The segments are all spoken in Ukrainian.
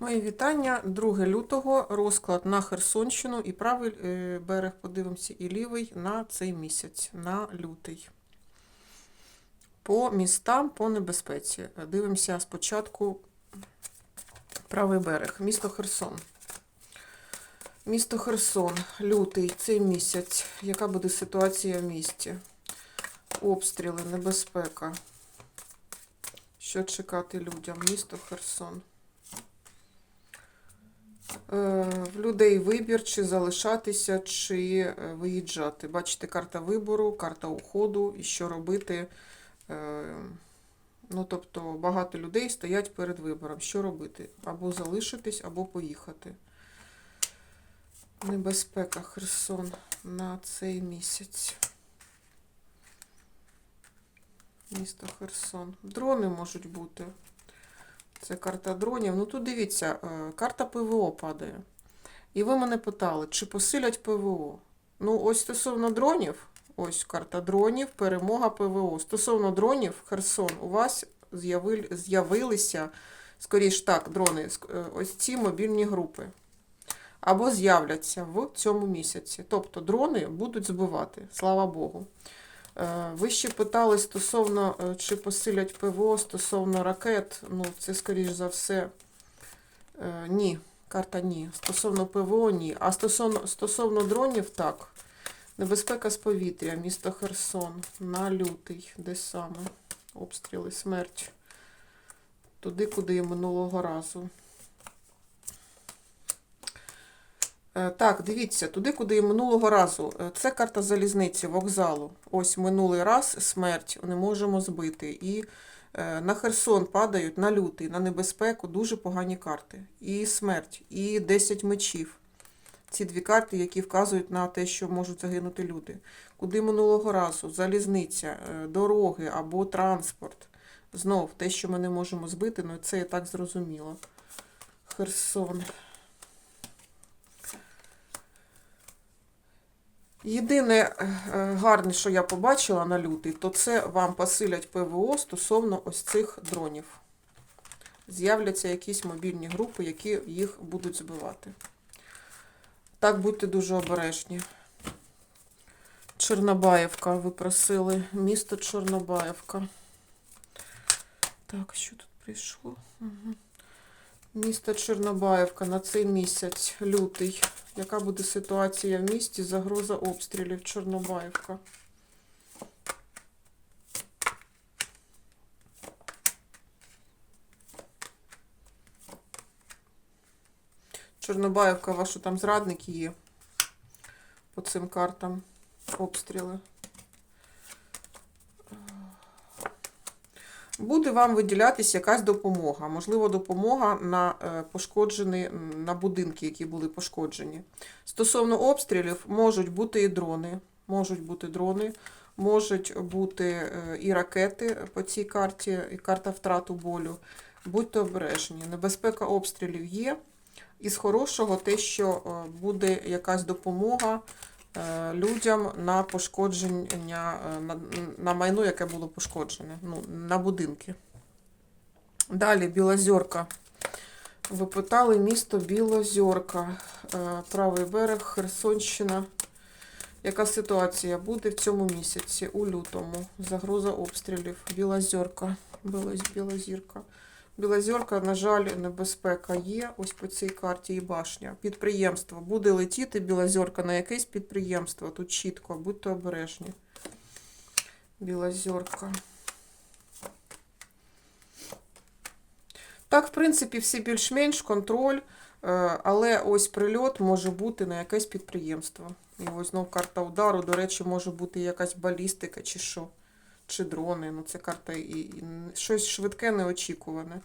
Мої вітання. 2 лютого розклад на Херсонщину і правий е, берег, подивимося, і лівий на цей місяць, на лютий. По містам, по небезпеці. Дивимося спочатку правий берег, місто Херсон. Місто Херсон, лютий, цей місяць. Яка буде ситуація в місті? Обстріли, небезпека. Що чекати людям? Місто Херсон. Е, В людей вибір, чи залишатися, чи е, виїжджати. Бачите, карта вибору, карта уходу і що робити. Е, Ну, тобто багато людей стоять перед вибором. Що робити? Або залишитись, або поїхати. Небезпека Херсон на цей місяць. Місто Херсон. Дрони можуть бути. Це карта дронів. Ну тут дивіться, е, карта ПВО падає. І ви мене питали, чи посилять ПВО? Ну, ось стосовно дронів, ось карта дронів, перемога ПВО. Стосовно дронів, Херсон, у вас з'яви- з'явилися, скоріш так, дрони, е, ось ці мобільні групи. Або з'являться в цьому місяці. Тобто дрони будуть збивати, слава Богу. Е, Ви ще питали стосовно, е, чи посилять ПВО стосовно ракет. Ну, це, скоріш за все, е, ні. Карта ні. Стосовно ПВО ні. А стосовно, стосовно дронів, так. Небезпека з повітря, місто Херсон, на лютий, де саме? Обстріли, смерть. Туди, куди і минулого разу. Е, Так, дивіться, туди, куди минулого разу. Е, Це карта залізниці, вокзалу. Ось минулий раз смерть не можемо збити. І е, на Херсон падають на лютий, на небезпеку дуже погані карти. І смерть, і 10 мечів. Ці дві карти, які вказують на те, що можуть загинути люди. Куди минулого разу? Залізниця, е, дороги або транспорт. Знов те, що ми не можемо збити, ну це і так зрозуміло. Херсон. Єдине е, гарне, що я побачила на лютий, то це вам посилять ПВО стосовно ось цих дронів. З'являться якісь мобільні групи, які їх будуть збивати. Так, будьте дуже обережні. Чорнобаївка, ви просили. Місто Чорнобаївка. Так, що тут прийшло? Угу. Місто Чорнобаївка на цей місяць, лютий. Яка буде ситуація в місті? Загроза обстрілів Чорнобаївка. Чорнобаївка, вашу там зрадники є по цим картам обстріли. Буде вам виділятись якась допомога. Можливо, допомога на е, пошкоджені, на будинки, які були пошкоджені. Стосовно обстрілів, можуть бути і дрони. Можуть бути дрони, можуть бути е, і ракети по цій карті, і карта втрату болю. Будьте обережні. Небезпека обстрілів є. Із хорошого те, що е, буде якась допомога людям на пошкодження, е, на, на майно, яке було пошкоджене, ну, на будинки. Далі Білозерка. Ви питали місто Білозерка, е, правий берег, Херсонщина. Яка ситуація буде в цьому місяці, у лютому? Загроза обстрілів. Білозерка. Білоз- Білозірка. Білозерка, на жаль, небезпека є. Ось по цій карті і башня. Підприємство. Буде летіти Білозерка на якесь підприємство. Тут чітко, будьте обережні. Білозерка. Так, в принципі, всі більш-менш контроль, е, але ось прильот може бути на якесь підприємство. І ось знов карта удару, до речі, може бути якась балістика чи що. Чи дрони. Ну, це карта і, і щось швидке, неочікуване.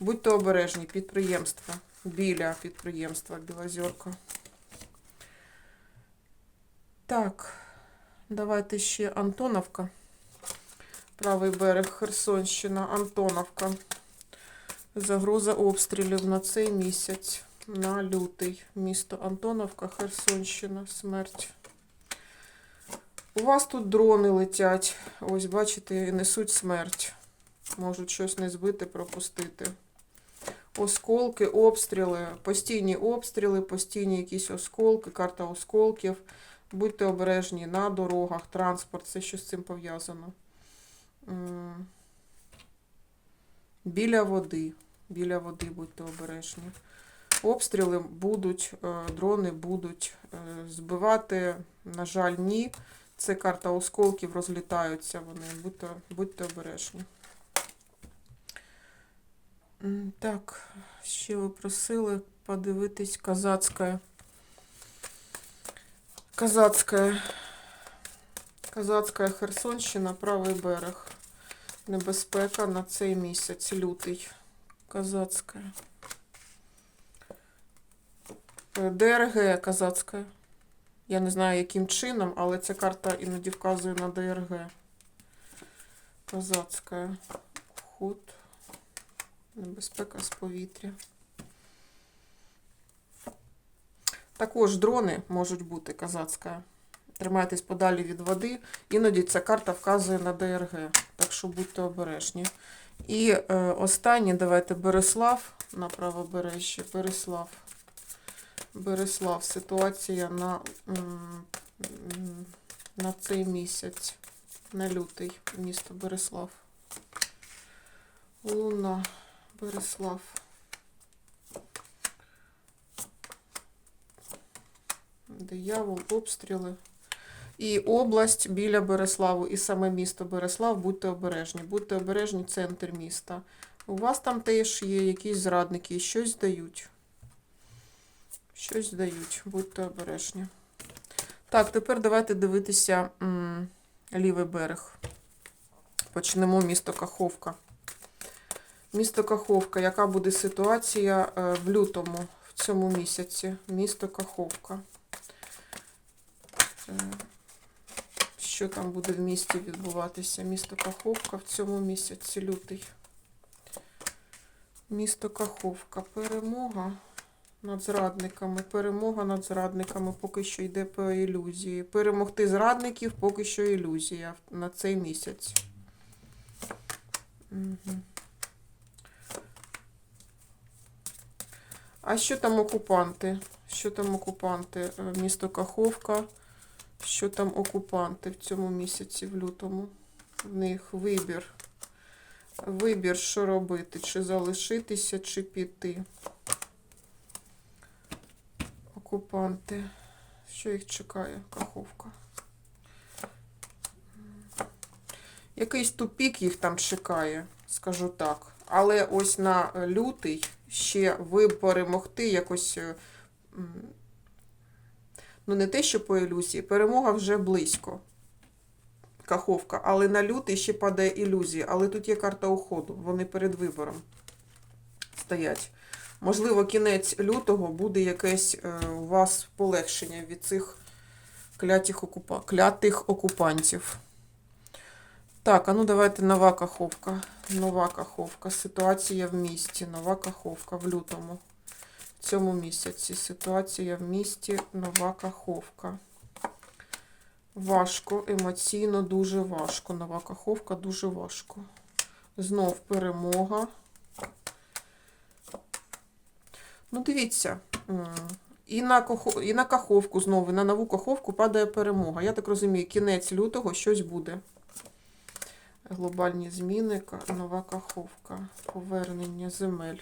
Будьте обережні, підприємства. Біля підприємства Білозерка. Так, давайте ще Антоновка. Правий берег Херсонщина, Антоновка. Загроза обстрілів на цей місяць, на лютий. Місто Антоновка, Херсонщина, смерть. У вас тут дрони летять. Ось, бачите, несуть смерть. Можуть щось не збити, пропустити. Осколки, обстріли, постійні обстріли, постійні якісь осколки, карта осколків. Будьте обережні на дорогах, транспорт, все що з цим пов'язано. Біля води. Біля води будьте обережні. Обстріли будуть, е, дрони будуть е, збивати. На жаль, ні. Це карта осколків, розлітаються вони. Будьте, будьте обережні. Так, ще ви просили подивитись казацьке. Казацьке. Казацька Херсонщина, правий берег. Небезпека на цей місяць, лютий. Казацьке. Е, ДРГ казацьке. Я не знаю, яким чином, але ця карта іноді вказує на ДРГ. Казацька. Ход. Небезпека з повітря. Також дрони можуть бути казацька. Тримайтесь подалі від води. Іноді ця карта вказує на ДРГ. Так що будьте обережні. І е, останнє, давайте Береслав на правобережжі. Береслав. Береслав. Ситуація на, на цей місяць. На лютий. Місто Береслав. Луна. Береслав. Диявол, обстріли. І область біля Береславу, і саме місто Береслав, будьте обережні. Будьте обережні, центр міста. У вас там теж є якісь зрадники, щось дають. Щось дають, будьте обережні. Так, тепер давайте дивитися м, лівий берег. Почнемо місто Каховка. Місто Каховка. Яка буде ситуація е, в лютому, в цьому місяці? Місто Каховка. Е, Що там буде в місті відбуватися? Місто Каховка в цьому місяці, лютий. Місто Каховка. Перемога над зрадниками. Перемога над зрадниками поки що йде по ілюзії. Перемогти зрадників поки що ілюзія на цей місяць. Угу. А що там окупанти? Що там окупанти? Е, Місто Каховка. Що там окупанти в цьому місяці, в лютому? В них вибір. Вибір, що робити? Чи залишитися, чи піти. Окупанти. Що їх чекає? Каховка. Якийсь тупік їх там чекає, скажу так. Але ось на лютий ще ви перемогти якось. е, Ну, не те, що по ілюзії, перемога вже близько. Каховка, але на лютий ще падає ілюзія. Але тут є карта уходу. Вони перед вибором стоять. Можливо, кінець лютого буде якесь е, у вас полегшення від цих клятих, окупа... клятих окупантів. Так, а ну давайте нова каховка. Нова каховка. Ситуація в місті. Нова каховка в лютому. В цьому місяці. Ситуація в місті. Нова каховка. Важко, емоційно дуже важко. Нова каховка дуже важко. Знов перемога. Ну, дивіться. І на, кахо... і на каховку знову, на нову каховку падає перемога. Я так розумію, кінець лютого щось буде. Глобальні зміни, нова каховка, повернення земель.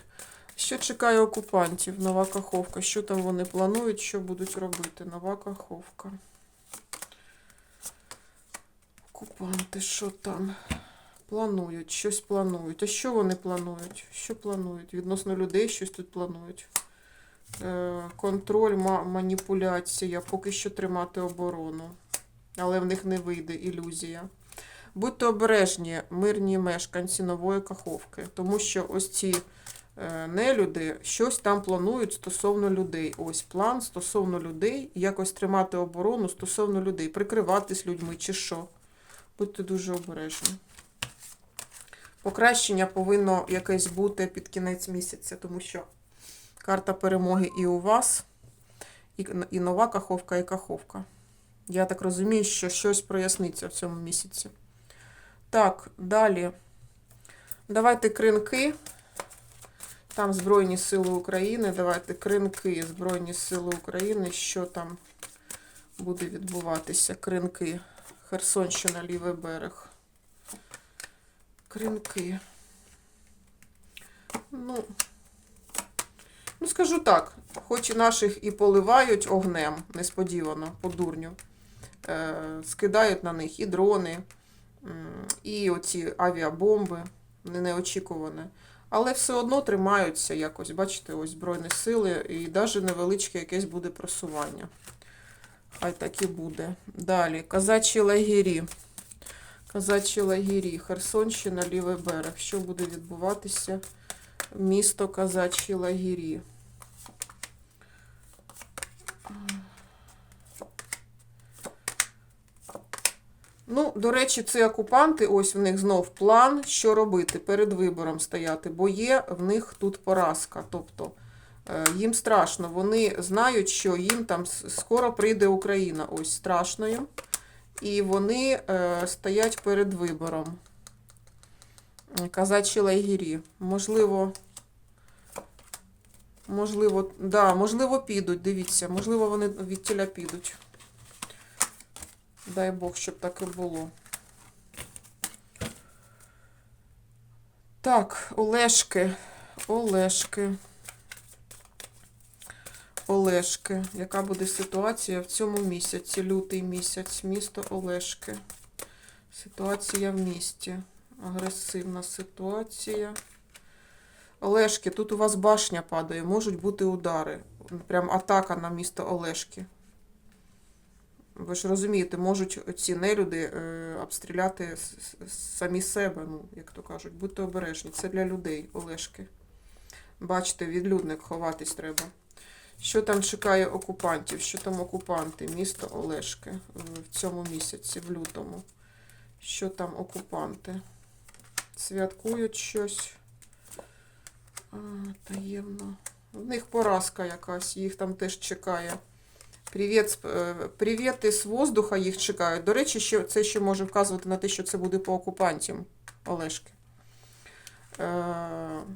Що чекає окупантів? Нова каховка. Що там вони планують, що будуть робити? Нова каховка. Окупанти, що там? Планують, щось планують. А що вони планують? Що планують? Відносно людей щось тут планують. Е, контроль, ма- маніпуляція, поки що тримати оборону. Але в них не вийде ілюзія. Будьте обережні, мирні мешканці нової каховки, тому що ось ці е, нелюди щось там планують стосовно людей. Ось план стосовно людей, якось тримати оборону стосовно людей, прикриватись людьми чи що. Будьте дуже обережні. Покращення повинно якесь бути під кінець місяця, тому що карта перемоги і у вас, і, і нова каховка, і каховка. Я так розумію, що щось проясниться в цьому місяці. Так, далі. Давайте кринки. Там Збройні Сили України. Давайте кринки Збройні Сили України. Що там буде відбуватися? Кринки. Херсонщина, лівий берег. Кринки. Ну, ну, скажу так, хоч і наших і поливають огнем, несподівано, по дурню. Е, скидають на них і дрони, і оці авіабомби, неочікуване. Але все одно тримаються якось, бачите, ось Збройні сили, і навіть невеличке якесь буде просування. Хай так і буде. Далі. Казачі лагері. Казачі лагері. Херсонщина, лівий берег. Що буде відбуватися? Місто Казачі лагері. Ну, до речі, ці окупанти, ось в них знов план, що робити, перед вибором стояти, бо є в них тут поразка. Тобто е, їм страшно, вони знають, що їм там скоро прийде Україна, ось страшно їм. І вони е, стоять перед вибором. Казачі лагері. Можливо, можливо, да, можливо, підуть, дивіться, можливо, вони від тіля підуть. Дай Бог, щоб так і було. Так, Олешки. Олешки. Олешки. Яка буде ситуація в цьому місяці? Лютий місяць. Місто Олешки. Ситуація в місті. Агресивна ситуація. Олешки, тут у вас башня падає, можуть бути удари. Прям атака на місто Олешки. Ви ж розумієте, можуть ці нелюди е, обстріляти самі себе, ну, як то кажуть. Будьте обережні. Це для людей, Олешки. Бачите, відлюдник ховатись треба. Що там чекає окупантів? Що там окупанти? Місто Олешки е, в цьому місяці, в лютому. Що там окупанти? Святкують щось. А, таємно. В них поразка якась, їх там теж чекає. Привіт, е, привіти з воздуха їх чекають. До речі, що це ще може вказувати на те, що це буде по окупантам Олешки. Е,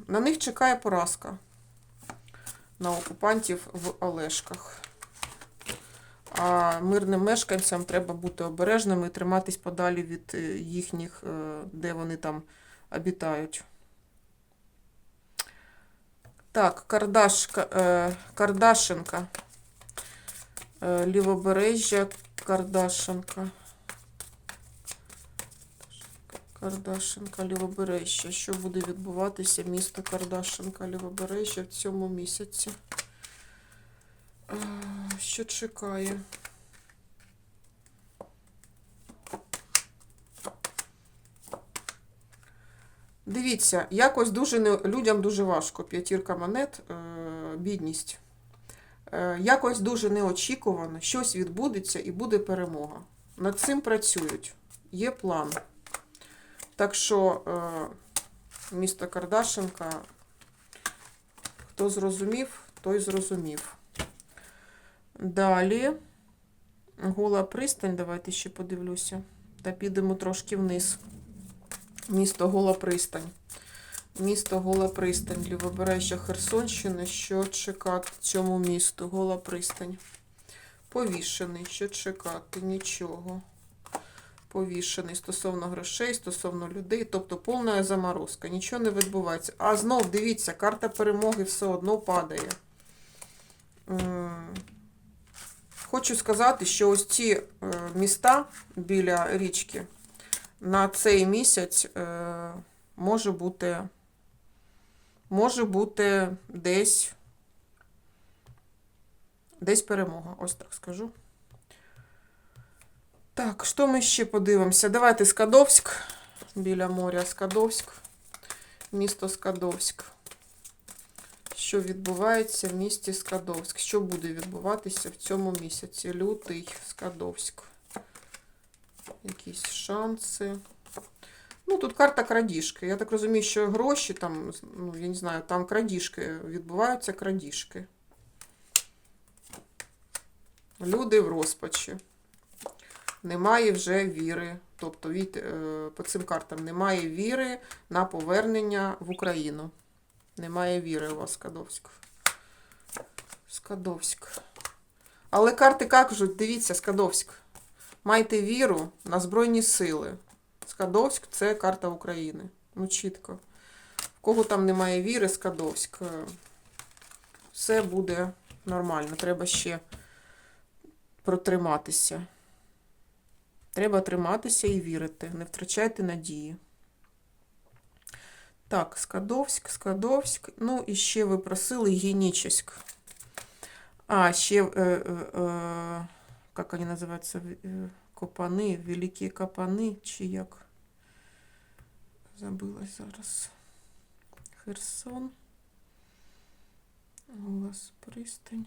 На них чекає поразка. На окупантів в Олешках. А мирним мешканцям треба бути обережними і триматись подалі від е, їхніх, е, де вони там обітають. Так, Кардашка, е, Кардашенка. Лівобережжя Кардашенка. Кардашенка, Лівобережжя. Що буде відбуватися місто Кардашенка, Лівобережжя в цьому місяці? Що чекає? Дивіться, якось дуже не, людям дуже важко. П'ятірка монет, е, бідність. Е, якось дуже неочікувано, щось відбудеться і буде перемога. Над цим працюють. Є план. Так що е, місто Кардашенка, хто зрозумів, той зрозумів. Далі. Гола пристань, давайте ще подивлюся. Та підемо трошки вниз. Місто Гола пристань. Місто Гола пристань, лівобережжя Херсонщини. Що чекати цьому місту? Гола пристань. Повішений. Що чекати? Нічого. Повішений стосовно грошей, стосовно людей, тобто повна заморозка. Нічого не відбувається. А знов дивіться, карта перемоги все одно падає. Хочу сказати, що ось ці е, міста біля річки на цей місяць е, може бути, може бути десь, десь перемога, ось так скажу. Так, що ми ще подивимося? Давайте Скадовськ, біля моря Скадовськ, місто Скадовськ. Що відбувається в місті Скадовськ? Що буде відбуватися в цьому місяці? Лютий Скадовськ. Якісь шанси. Ну, тут карта крадіжки. Я так розумію, що гроші там, ну, я не знаю, там крадіжки, відбуваються крадіжки. Люди в розпачі. Немає вже віри. Тобто від, е, по цим картам немає віри на повернення в Україну. Немає віри у вас, Скадовськ. Скадовськ. Але карти кажуть, дивіться, Скадовськ. Майте віру на Збройні сили. Скадовськ це карта України. Ну, чітко. В кого там немає віри, Скадовськ. е, Все буде нормально. Треба ще протриматися. Треба триматися і вірити. Не втрачайте надії. Так, Скадовськ, Скадовськ. Ну, і ще ви просили Генічеськ. А, ще, э, э, э, как они называются, В- э, Копани, Великі Копани, чи як? Забилась зараз. Херсон. Голос пристань.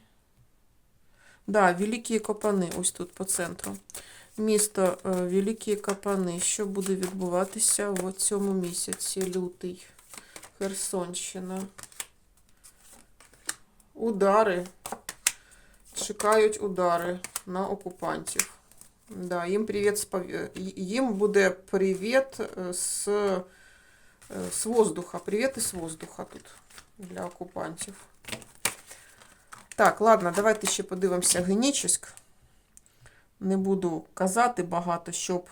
Да, Великі Копани, ось тут по центру. Місто е, Великі Капани. Що буде відбуватися в цьому місяці, лютий? Херсонщина. Удари. Чекають удари на окупантів. Да, їм привіт їм буде привіт е, з, е, з воздуха. Привіт із воздуха тут для окупантів. Так, ладно, давайте ще подивимося Генічеськ. Не буду казати багато, щоб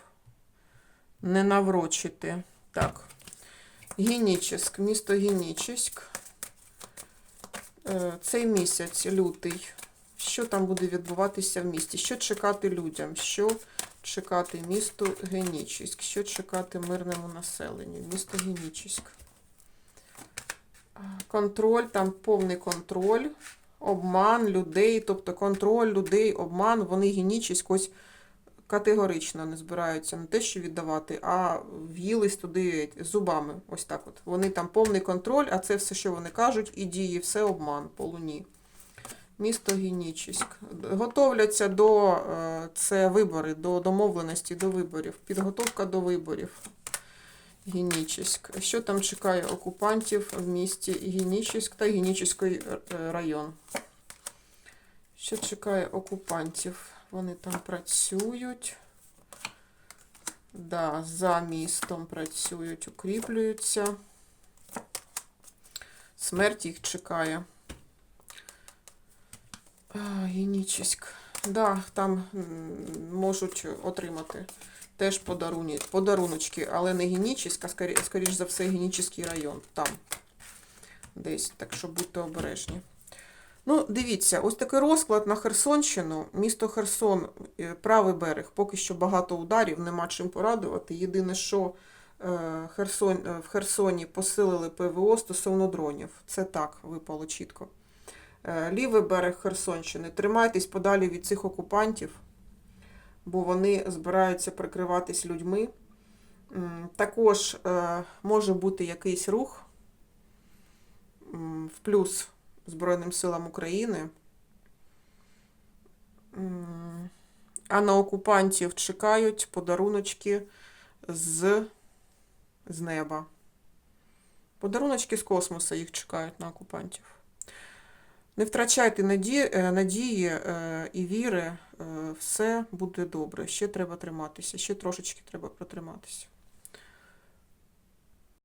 не наврочити. Так. Генічеськ, місто Генічеськ. Е, Цей місяць, лютий. Що там буде відбуватися в місті? Що чекати людям? Що чекати місту Генічеськ? Що чекати мирному населенню? Місто Генічеськ. Контроль, там повний контроль, обман людей, тобто контроль людей, обман, вони генічість ось категорично не збираються не те, що віддавати, а в'їлись туди зубами. Ось так от. Вони там повний контроль, а це все, що вони кажуть, і дії, все обман по луні. Місто Генічіськ. Готовляться до е, це вибори, до домовленості до виборів. Підготовка до виборів. Генічіськ. Що там чекає окупантів в місті Генічіськ та Генічіський е, район? Що чекає окупантів? Вони там працюють. Да, за містом працюють, укріплюються. Смерть їх чекає. А, Генічіськ. Да, там можуть отримати теж подаруні, подаруночки, але не Генічіськ, а скорі, скоріш за все Генічіський район. Там десь, так що будьте обережні. Ну, дивіться, ось такий розклад на Херсонщину. Місто Херсон, е, правий берег, поки що багато ударів, нема чим порадувати. Єдине, що е, Херсон, е, в Херсоні посилили ПВО стосовно дронів. Це так випало чітко. Лівий берег Херсонщини. Тримайтесь подалі від цих окупантів, бо вони збираються прикриватись людьми. Також е, може бути якийсь рух в плюс Збройним силам України. А на окупантів чекають подаруночки з, з неба. Подаруночки з космосу їх чекають на окупантів. Не втрачайте надії, е, надії е, і віри, все буде добре. Ще треба триматися, ще трошечки треба протриматися.